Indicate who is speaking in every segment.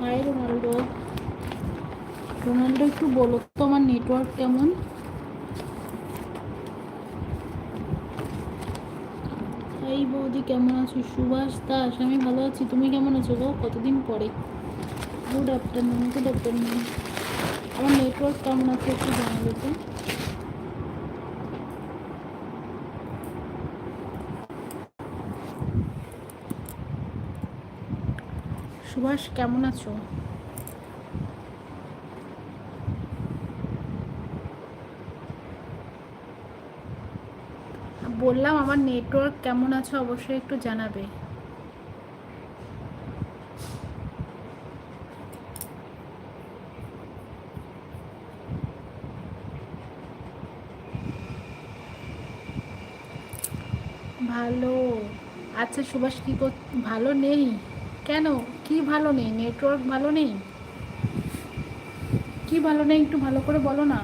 Speaker 1: High Ronaldo. Ronaldo, একটু বলো তো, আমার নেটওয়ার্ক কেমন? এই বৌদি, কেমন আছো? সুভাষ দাস, আমি ভালো আছি। তুমি কেমন আছো গো? কতদিন পরে? গুড আফটারনুন গুড আফটারনুন আমার নেটওয়ার্ক কেমন আছে একটু জানাবে তো। সুভাষ, কেমন আছো? বললাম আমার নেটওয়ার্ক কেমন আছে অবশ্যই একটু জানাবে। ভালো। আচ্ছা সুভাষ, কী ভালো নেই? কেন? কি ভালো নেই? নেটওয়ার্ক ভালো নেই? কি ভালো নেই? একটু ভালো করে বলো না।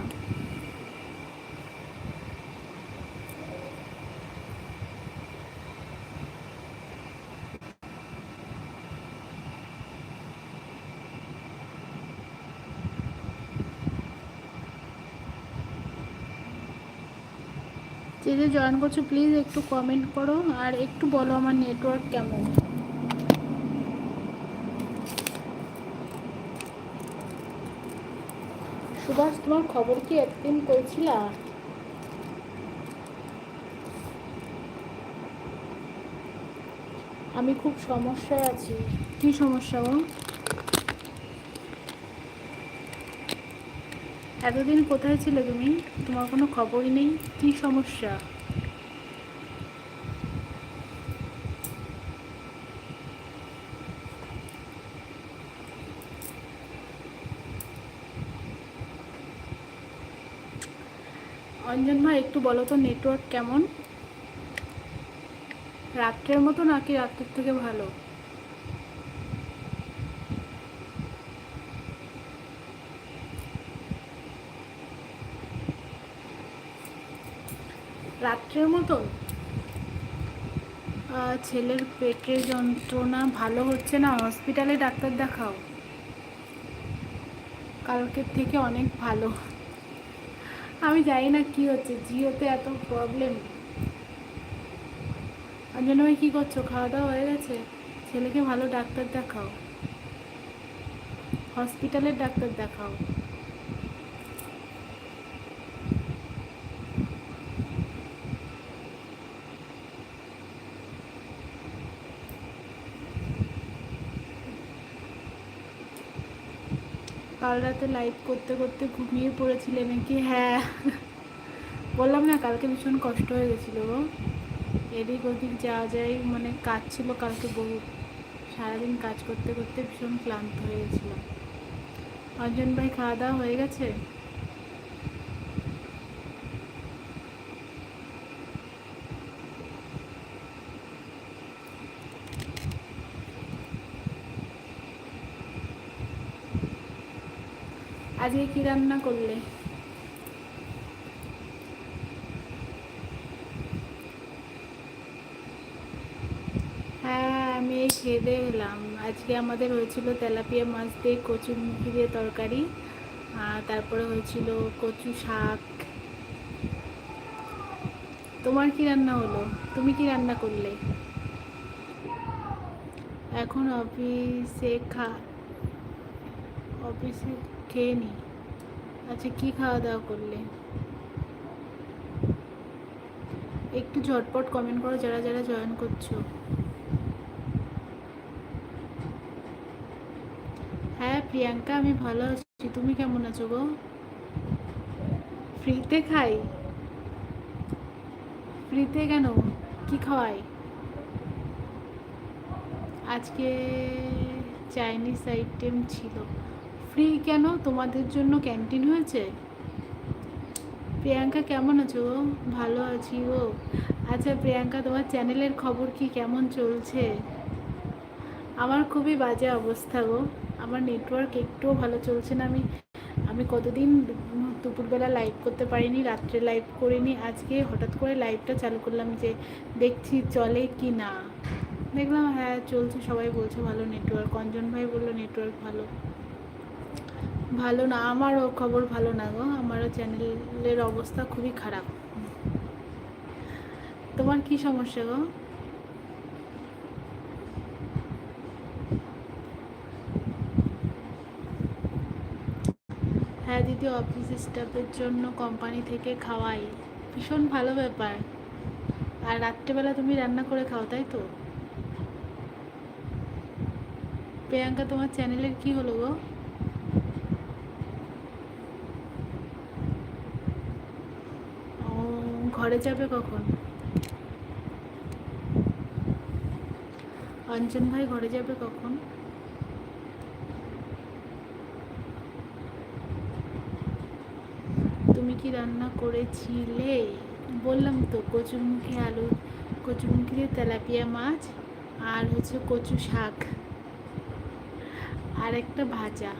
Speaker 1: যে যে জয়েন করছ প্লিজ একটু কমেন্ট করো আর একটু বলো আমার নেটওয়ার্ক কেমন। সুভাষ, তোমার খবর কি একদিন করেছিলা আমি খুব সমস্যায় আছি। কি সমস্যা ও এতদিন কোথায় ছিলে তুমি? তোমার কোনো খবরই নেই? কি সমস্যা? অঞ্জন ভাই, একটু বলো তো নেটওয়ার্ক কেমন? রাত্রের মতো নাকি রাত্রের থেকে ভালো? রাত্রের মতো? ছেলের পেটের যন্ত্রণা ভালো হচ্ছে না হসপিটালে ডাক্তার দেখাও। কালকের থেকে অনেক ভালো। আমি জানি না কি হচ্ছে, জিওতে এত প্রবলেম অঞ্জন ভাই কী করছ? খাওয়া দাওয়া হয়ে গেছে? ছেলেকে ভালো ডাক্তার দেখাও। হসপিটালের ডাক্তার দেখাও। কাল রাতে লাইভ করতে করতে ঘুমিয়ে পড়েছিলে নাকি হ্যাঁ। বললাম না, কালকে ভীষণ কষ্ট হয়ে গেছিল এদিক ওদিক যাওয়া যায় মানে কাজ ছিল কালকে বহু সারাদিন কাজ করতে করতে ভীষণ ক্লান্ত হয়ে গেছিলাম। অঞ্জন ভাই খাওয়া দাওয়া হয়ে গেছে? আজকে কি রান্না করলে? হ্যাঁ আমি এই খেয়ে এলাম। আজকে আমাদের হয়েছিল তেলাপিয়া মাছ দিয়ে কচু মুখি দিয়ে তরকারি, আর তারপরে হয়েছিল কচু শাক। তোমার কি রান্না হলো? তুমি কি রান্না করলে? এখন অফিসে খা অফিসে খেয়ে নি। আচ্ছা কি খাওয়া দাওয়া করলে? একটু ঝটপট কমেন্ট করো যারা যারা জয়েন করছ। হ্যাঁ প্রিয়াঙ্কা, আমি ভালো আছি। তুমি কেমন আছো গো? ফ্রিতে খাই? ফ্রিতে কেন? কি খাওয়াই? আজকে চাইনিজ আইটেম ছিল। ফ্রি কেন? তোমাদের জন্য ক্যান্টিন হয়েছে? প্রিয়াঙ্কা, কেমন আছো? ভালো আছি ও আচ্ছা প্রিয়াঙ্কা, তোমার চ্যানেলের খবর কি? কেমন চলছে? আমার খুবই বাজে অবস্থা গো। আমার নেটওয়ার্ক একটুও ভালো চলছে না। আমি আমি কতদিন দুপুরবেলা লাইভ করতে পারিনি, রাত্রে লাইভ করিনি। আজকে হঠাৎ করে লাইভটা চালু করলাম যে, দেখছি চলে কি না। দেখলাম হ্যাঁ চলছে। সবাই বলছে ভালো নেটওয়ার্ক অঞ্জন ভাই বলল নেটওয়ার্ক ভালো। ভালো না, আমারও খবর ভালো না গো। আমারও চ্যানেলের অবস্থা খুবই খারাপ। তোমার কি সমস্যা গো? হ্যাঁ দিদি অফিস স্টাফের জন্য কোম্পানি থেকে খাওয়াই। ভীষণ ভালো ব্যাপার। আর রাত্রেবেলা তুমি রান্না করে খাও, তাই তো? প্রিয়াঙ্কা, তোমার চ্যানেলের কি হলো গো ও ঘরে যাবে কখন? অঞ্জন ভাই ঘরে যাবে কখন? তুমি কি রান্না করেছিলে? বললাম তো, কচুরমুখী আলু কচুরমুখী দিয়ে তেলাপিয়া মাছ আর হচ্ছে কচু শাক। আর একটা ভাজা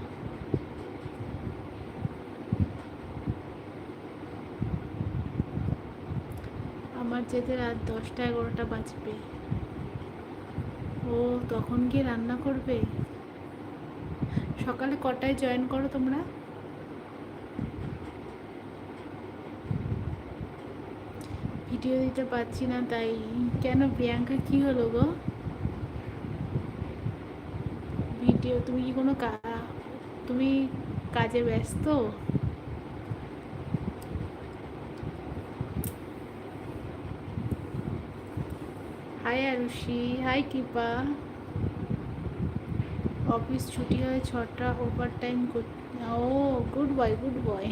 Speaker 1: আমার যেতে রাত দশটা এগারোটা বাজবে। ও, তখন গিয়ে রান্না করবে? সকালে কটায় জয়েন করো তোমরা? ভিডিও দিতে পারছি না, তাই কেন প্রিয়াঙ্কা, কি হলো গো? ভিডিও তুমি কি কোনো তুমি কাজে ব্যস্ত? Hi Arushi hi Kripa office ছুটি হয় ছটা ওভার টাইম ও good boy good boy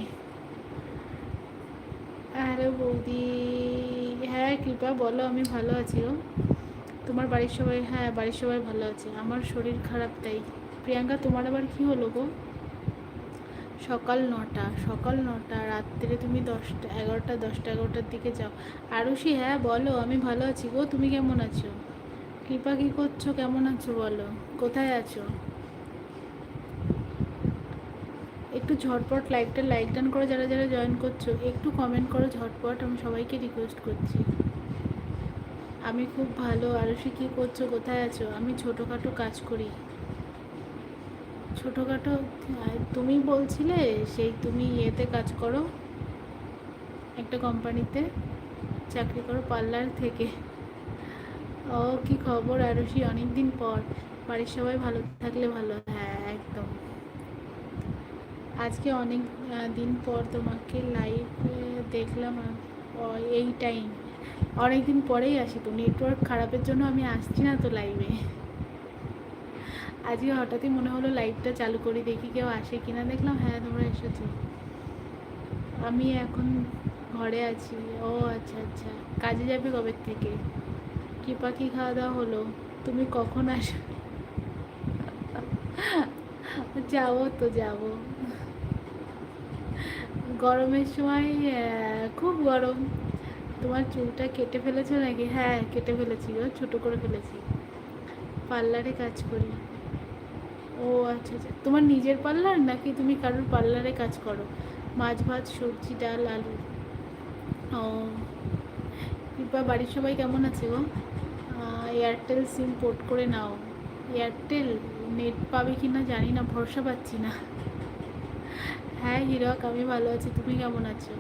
Speaker 1: hello বৌদি. হ্যাঁ কৃপা বলো, আমি ভালো আছি গো। তোমার বাড়ির সবাই হ্যাঁ বাড়ির সবাই ভালো আছে। আমার শরীর খারাপ তাই। প্রিয়াঙ্কা, তোমার আবার কি হলো গো? সকাল নটা সকাল নটা, রাত্রে তুমি দশটা, এগারোটা, দশটা, এগারোটার দিকে যাও। আরুষি হ্যাঁ বলো, আমি ভালো আছি গো, তুমি কেমন আছো? কৃপা কী করছ, কেমন আছো বলো? কোথায় আছো? একটু ঝটপট লাইকটা, লাইক ডান করে যারা যারা জয়েন করছ, একটু কমেন্ট করো ঝটপট, আমি সবাইকে রিকোয়েস্ট করছি। আমি খুব ভালো আরুষি কী করছ, কোথায় আছো? আমি ছোটোখাটো কাজ করি। ছোটোখাটো তুমি বলছিলে সেই তুমি ইয়েতে কাজ করো, একটা কোম্পানিতে চাকরি করো পার্লার থেকে। ও কি খবর আরুষি? অনেক দিন পর। বাড়ির সবাই ভালো থাকলে ভালো। হ্যাঁ একদম। আজকে অনেক দিন পর তোমাকে লাইভ দেখলাম এই টাইম অনেক দিন পরেই আসি তো। নেটওয়ার্ক খারাপের জন্য আমি আসছি না তো লাইভে আজকে হঠাৎই মনে হলো লাইভটা চালু করি, দেখি কেউ আসে কিনা। দেখলাম হ্যাঁ তোমরা এসেছ। আমি এখন ঘরে আছি। ও আচ্ছা আচ্ছা। কাজে যাবে কবে থেকে? কি পাখি খাওয়া দাওয়া হলো? তুমি কখন আসো যাব তো, যাব। গরমের সময় খুব গরম। তোমার চুলটা কেটে ফেলেছো নাকি? হ্যাঁ কেটে ফেলেছি ছোটো করে ফেলেছি। পার্লারে কাজ করি ও আচ্ছা আচ্ছা। তোমার নিজের পার্লার নাকি তুমি কারোর পার্লারে কাজ করো? মাছ, ভাত, সবজি, ডাল, আলু। ও, কৃপা, বাড়ির সবাই কেমন আছে গো? এয়ারটেল সিম পোর্ট করে নাও। এয়ারটেল নেট পাবে কি না জানি না, ভরসা পাচ্ছি না। হ্যাঁ হিরক, আমি ভালো আছি, তুমি কেমন আছো?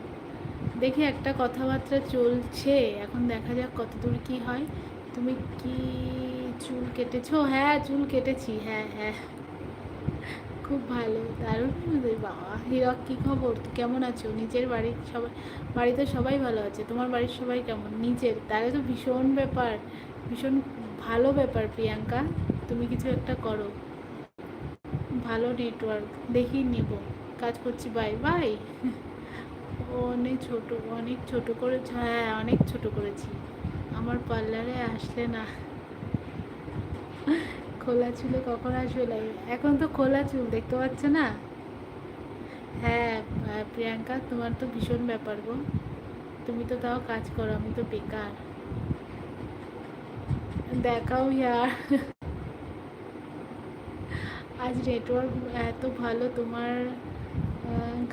Speaker 1: দেখি একটা কথাবার্তা চলছে, এখন দেখা যাক কত দূর কী হয়। তুমি কি চুল কেটেছো? হ্যাঁ চুল কেটেছি হ্যাঁ হ্যাঁ। খুব ভালো, দারুণ বাবা হিরক, কী খবর? কেমন আছো? নিজের বাড়ির সবাই, বাড়িতে সবাই ভালো আছে? তোমার বাড়ির সবাই কেমন? নিজের? তাহলে তো ভীষণ ব্যাপার, ভীষণ ভালো ব্যাপার, প্রিয়াঙ্কা। তুমি কিছু একটা করো। ভালো নেটওয়ার্ক দেখি নেব। কাজ করছি বাই বাই অনেক ছোট অনেক ছোট করে হ্যাঁ অনেক ছোট করেছি। আমার পার্লারে আসলে না। খোলা চুলে কখন আসবে লাগে এখন তো খোলা চুল, দেখতে পাচ্ছ না? হ্যাঁ প্রিয়াঙ্কা, তোমার তো ভীষণ ব্যাপার গো। তুমি তো তাও কাজ করো, আমি তো বেকার। দেখাও ইয়ার। আজ নেটওয়ার্ক এত ভালো, তোমার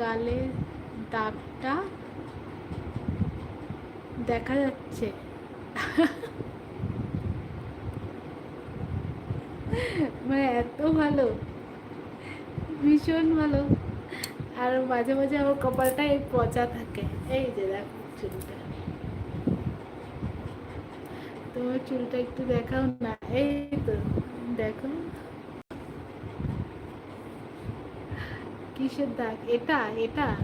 Speaker 1: গালে দাগটা দেখা যাচ্ছে। মানে এত ভালো। ভীষণ ভালো। আর মাঝে মাঝে আমার কপালটা এই পচা থাকে। এই যে দেখো চুলটা। তোমার চুলটা একটু দেখাও না। এই তো, দেখো। কিসের দাগ? এটা এটা।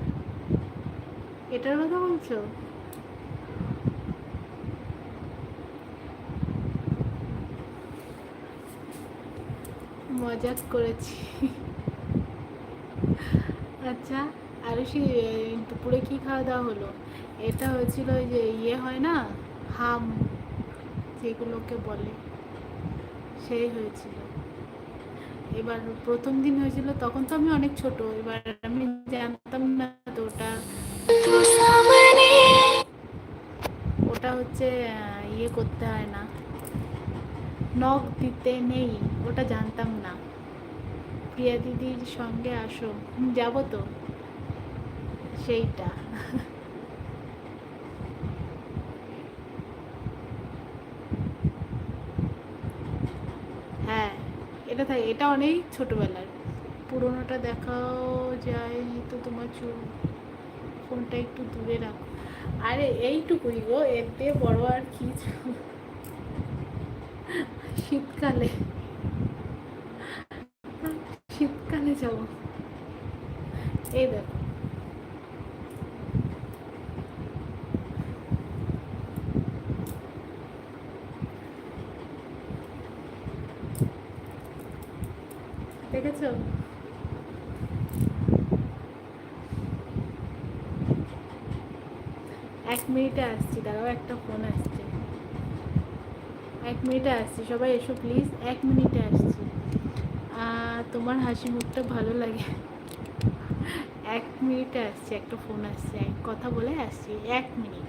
Speaker 1: এটার কথা বলছো? মজা করেছি। আচ্ছা আর সে, দুপুরে কি খাওয়া দাওয়া হলো? এটা হয়েছিল যে ইয়ে হয় না? হাম, যেগুলোকে বলে। সেই হয়েছিল। এবার প্রথম দিন হয়েছিল, তখন তো আমি অনেক ছোট, এবার আমি জানতাম না তো ওটা। ওটা হচ্ছে ইয়ে করতে হয় না। নখ দিতে নেই, ওটা জানতাম না। প্রিয়া দিদির সঙ্গে আসো যাব তো। সেইটা। হ্যাঁ এটা থাকে এটা অনেক ছোটবেলার। পুরোনোটা দেখাও যায় তো তোমার চুল। ফোনটা একটু দূরে রাখো। আরে, এইটুকুই গো দিয়ে বড় আর কি। ছিল? শীতকালে। শীতকালে যাব। এই দেখো। দেখেছ? এক মিনিটে আসছি দাঁড়াও একটা ফোন আসছে এক মিনিটে আসছি, সবাই এসো প্লিজ এক মিনিটে আসছি। তোমার হাসি মুখটা ভালো লাগে। এক মিনিটে আসছি, একটা ফোন আসছে, এক কথা বলে আসছি, এক মিনিটে।